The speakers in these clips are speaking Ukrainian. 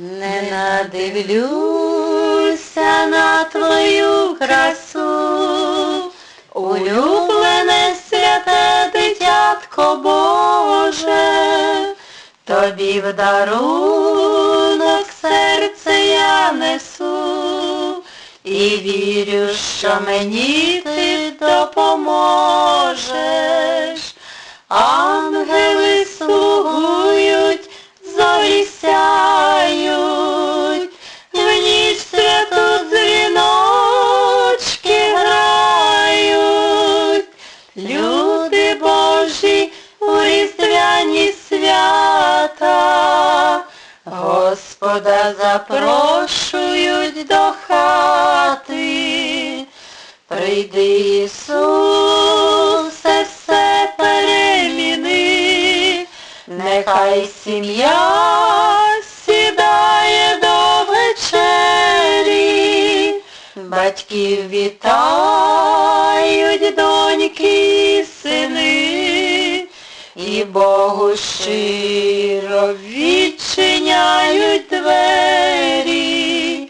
Не надивлюся на твою красу, улюблене святе дитятко Боже, тобі в дарунок серце я несу, і вірю, що мені ти допоможеш. Божі у різдвяні свята, Господа запрошують до хати. Прийди, Ісусе, все переміни, нехай сім'я сідає до вечері, батьків вітають доньки сини, Богу щиро відчиняють двері.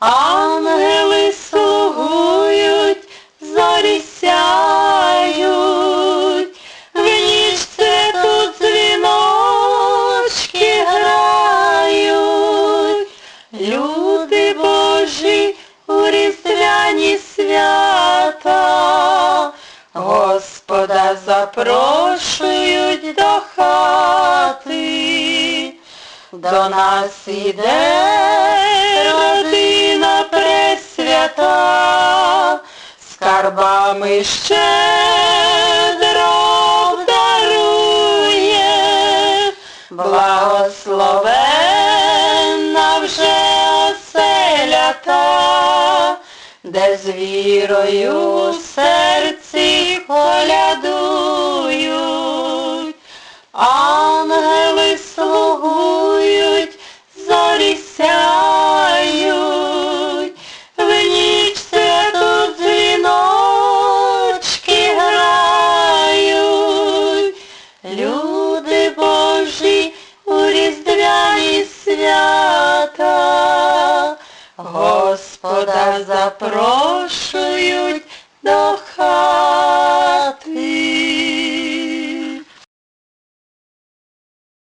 Ангели слугують, зорі сяють, в ніч святу дзвіночки грають, люди Божі у різдвяні свята, Господа запрошують до хати. До нас іде родина пресвята, скарбами щедро дарує, благословенна вже оселя та, де з вірою. Запрошую.